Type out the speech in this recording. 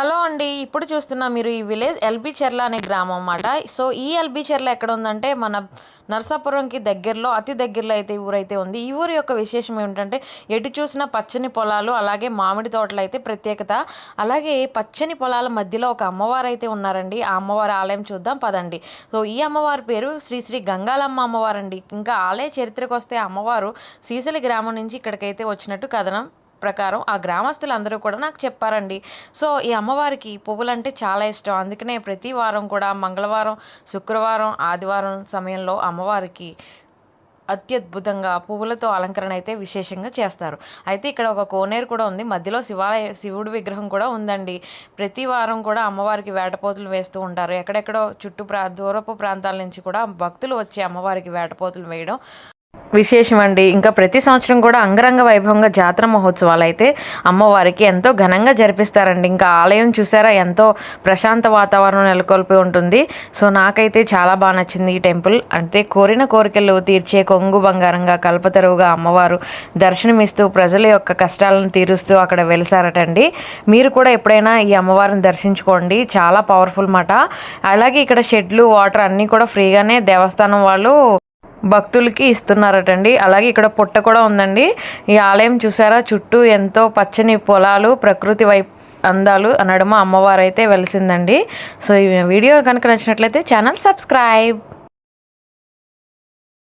Hello అండి ఇప్పుడు చూస్తున్న మీరు ఈ విలేజ్ ఎల్బీ చెర్ల అనే గ్రామం అన్నమాట. సో ఈ ఎల్బీ చెర్ల ఎక్కడ ఉందంటే మన నర్సాపురంకి దగ్గరలో అతి దగ్గరలో అయితే ఈ ఊరైతే ఉంది. ఈ ఊరి యొక్క విశేషం ఏమిటంటే ఎటు చూసిన పచ్చని పొలాలు అలాగే మామిడి తోటలు అయితే ప్రత్యేకత. అలాగే పచ్చని పొలాల మధ్యలో ఒక అమ్మవారు అయితే ఉన్నారండి. ఆ అమ్మవారి ఆలయం చూద్దాం పదండి. సో ఈ అమ్మవారి పేరు శ్రీ శ్రీ గంగాలమ్మ అమ్మవారు అండి ఇంకా ఆలయ చరిత్రకు వస్తే అమ్మవారు సీసలి గ్రామం నుంచి ఇక్కడికైతే వచ్చినట్టు కథనం. ప్రకారం ఆ గ్రామస్తులందరూ కూడా నాకు చెప్పారండి. సో ఈ అమ్మవారికి పువ్వులు అంటే చాలా ఇష్టం. అందుకనే ప్రతి వారం కూడా మంగళవారం శుక్రవారం ఆదివారం సమయంలో అమ్మవారికి అత్యద్భుతంగా పువ్వులతో అలంకరణ అయితే విశేషంగా చేస్తారు. అయితే ఇక్కడ ఒక కోనేరు కూడా ఉంది. మధ్యలో శివాలయ శివుడి విగ్రహం కూడా ఉందండి. ప్రతి వారం కూడా అమ్మవారికి వేటపోతులు వేస్తూ ఉంటారు. ఎక్కడెక్కడో చుట్టూ ప్రా దూరపు ప్రాంతాల నుంచి కూడా భక్తులు వచ్చి అమ్మవారికి వేటపోతులు వేయడం విశేషం అండి ఇంకా ప్రతి సంవత్సరం కూడా అంగరంగ వైభవంగా జాతర మహోత్సవాలు అయితే అమ్మవారికి ఎంతో ఘనంగా జరిపిస్తారండి. ఇంకా ఆలయం చూసారా ఎంతో ప్రశాంత వాతావరణం నెలకొల్పి ఉంటుంది. సో నాకైతే చాలా బాగా నచ్చింది ఈ టెంపుల్. అంటే కోరిన కోరికలు తీర్చే కొంగు బంగారంగా కల్పతరువుగా అమ్మవారు దర్శనమిస్తూ ప్రజల యొక్క కష్టాలను తీరుస్తూ అక్కడ వెలిసారటండి. మీరు కూడా ఎప్పుడైనా ఈ అమ్మవారిని దర్శించుకోండి. చాలా పవర్ఫుల్ మాట. అలాగే ఇక్కడ షెడ్లు వాటర్ అన్నీ కూడా ఫ్రీగానే దేవస్థానం వాళ్ళు భక్తులకి ఇస్తున్నారటండి. అలాగే ఇక్కడ పుట్ట కూడా ఉందండి. ఈ ఆలయం చూసారా? చుట్టూ ఎంతో పచ్చని పొలాలు ప్రకృతి వైపు అందాలు నడుమ అమ్మవారు అయితే వెలిసిందండి. సో ఈ వీడియో కనుక నచ్చినట్లయితే ఛానల్ సబ్స్క్రైబ్.